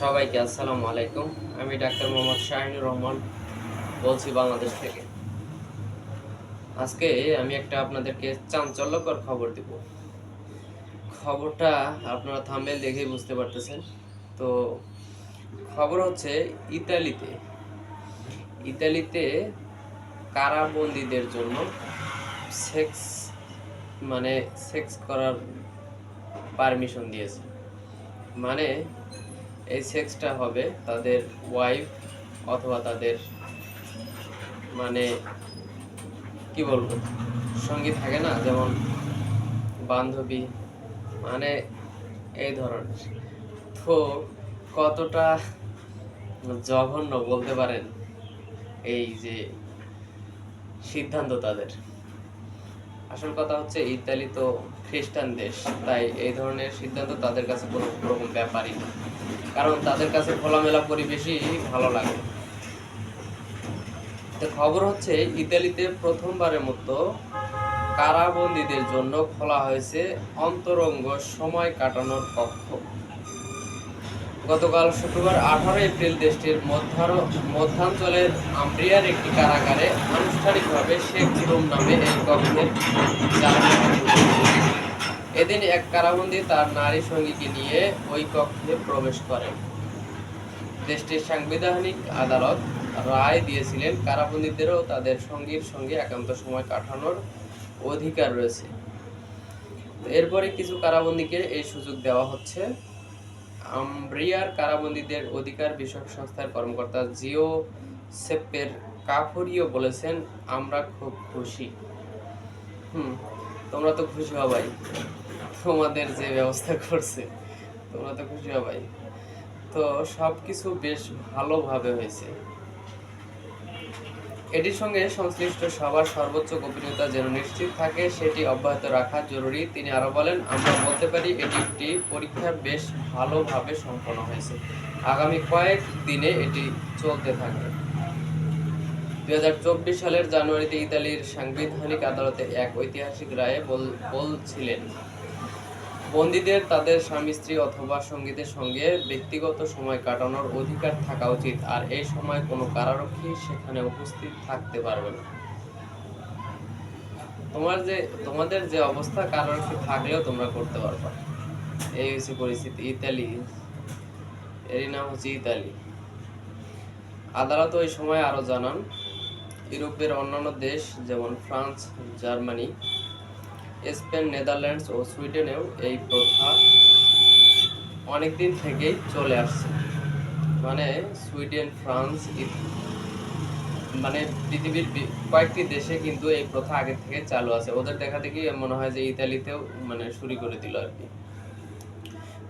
সবাইকে আসসালামু আলাইকুম। আমি ডাক্তার মোহাম্মদ শাহিনুর রহমান বলছি বাংলাদেশ থেকে। আজকে আমি একটা আপনাদেরকে চাঞ্চল্যকর খবর দিব। খবরটা আপনারা থাম্বেল দেখেই বুঝতে পারতেছেন। তো খবর হচ্ছে ইতালিতে ইতালিতে কারাবন্দীদের জন্য সেক্স মানে সেক্স করার পারমিশন দিয়েছে। মানে এই সেক্সটা হবে তাদের ওয়াইফ অথবা তাদের মানে কি বলব, সঙ্গী থাকে না, যেমন বান্ধবী মানে এই ধরনের। তো কতটা জঘন্য বলতে পারেন এই যে সিদ্ধান্ত তাদের। আসল কথা হচ্ছে ইতালি তো খ্রিস্টান দেশ, তাই এই ধরনের সিদ্ধান্ত তাদের কাছে কোনো রকম ব্যাপারই না। কারণ তাদের কাছে খোলামেলা পরিবেশই ভালো লাগে তো খবর হচ্ছে, ইতালিতে প্রথমবারের মতো কারাবন্দীদের জন্য খোলা হয়েছে অন্তরঙ্গ সময় কাটানোর কক্ষ গতকাল শুক্রবার আঠারো এপ্রিল দেশটির মধ্যাঞ্চলের আম্ব্রিয়ার একটি কারাগারে আনুষ্ঠানিকভাবে শেখ রুম নামে এই কক্ষের চালনা। এদিন এক কারাবন্দি তার নারী সঙ্গীকে নিয়ে ওই কক্ষে প্রবেশ করেন দেশটির সাংবিধানিক আদালত রায় দিয়েছিলেন, কারাবন্দীদেরও তাদের সঙ্গীর সঙ্গে একান্ত সময় কাটানোর অধিকার রয়েছে। এরপরে কিছু কারাবন্দীকে এই সুযোগ দেওয়া হচ্ছে। আম্ব্রিয়ার কারাবন্দীদের অধিকার বিষয়ক সংস্থার কর্মকর্তা জিও সেপ্পের কাফরিও বলেছেন, আমরা খুব খুশি। হুম, তোমরা তো খুশি হবাই। তোমাদের যে ব্যবস্থা করছে, তোমরা তো খুশি হবাই। তো সব কিছু বেশ ভালোভাবে হয়েছে। এটির সঙ্গে সংশ্লিষ্ট সবার সর্বোচ্চ গোপনীয়তা যেন নিশ্চিত থাকে, সেটি অব্যাহত রাখা জরুরি। তিনি আরও বলেন, আমরা বলতে পারি এটি একটি পরীক্ষা বেশ ভালোভাবে সম্পন্ন হয়েছে। আগামী কয়েক দিনে এটি চলতে থাকবে। দুই হাজার চব্বিশ সালের জানুয়ারিতে ইতালির সাংবিধানিক আদালতে এক ঐতিহাসিক রায়ে বলছিলেন বন্দীদের, তাদের স্বামী, স্ত্রী অথবা সঙ্গীদের সঙ্গে ব্যক্তিগত সময় কাটানোর অধিকার থাকা উচিত, আর এই সময় কোনো কারারক্ষী সেখানে উপস্থিত থাকতে পারবে না। তোমার যে, তোমাদের যে অবস্থা, কারারক্ষী থাকলেও তোমরা করতে পারবে। এই হচ্ছে পরিস্থিতি ইতালি। এরই নাম হচ্ছে ইতালি। আদালত ওই সময় আরও জানান, ইউরোপের অন্যান্য দেশ, যেমন ফ্রান্স, জার্মানি স্পেন, নেদারল্যান্ডস ও সুইডেনেও এই প্রথা অনেক দিন থেকেই চলে আসছে। মানে সুইডেন, ফ্রান্স মানে পৃথিবীর কয়েকটি দেশে কিন্তু এই প্রথা আগে থেকে চালু আছে। ওদের দেখা দেখি মনে হয় যে ইতালিতেও মানে শুরু করে দিল আর কি।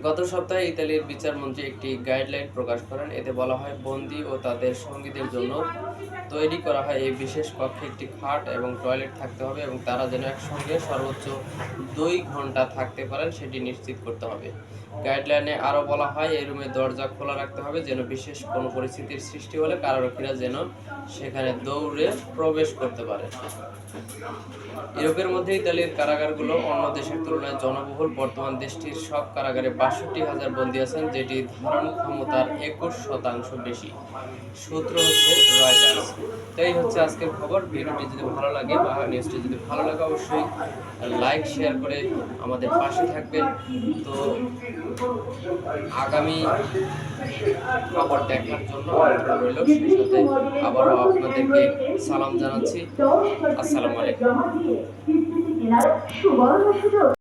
গত সপ্তাহে ইতালির বিচারমন্ত্রী একটি গাইডলাইন প্রকাশ করেন। এতে বলা হয়, বন্দি ও তাদের সঙ্গীদের জন্য তৈরি করা হয় এই বিশেষ কক্ষে একটি খাট এবং টয়লেট থাকতে হবে এবং তারা যেন একসঙ্গে সর্বোচ্চ দুই ঘণ্টা থাকতে পারেন, সেটি নিশ্চিত করতে হবে। গাইডলাইনে আরও বলা হয়, এই রুমের দরজা খোলা রাখতে হবে যেন বিশেষ কোনো পরিস্থিতির সৃষ্টি হলে কারারক্ষীরা যেন সেখানে দৌড়ে প্রবেশ করতে পারে। ইউরোপের মধ্যে ইতালির কারাগারগুলো অন্য দেশের তুলনায় জনবহুল। বর্তমান দেশটির সব কারাগারে বাষট্টি হাজার বন্দী আছেন, যেটি ধারণ ক্ষমতার একুশ শতাংশ বেশি। সূত্র হচ্ছে রয়টার্স। তো এই হচ্ছে আজকের খবর। ভিডিওটি যদি ভালো লাগে বা নিউজটি যদি ভালো লাগে, অবশ্যই লাইক, শেয়ার করে আমাদের পাশে থাকবেন। তো আগামী খবর দেখার জন্য আবারও আপনাদেরকে সালাম জানাচ্ছি। আসসালামু আলাইকুম।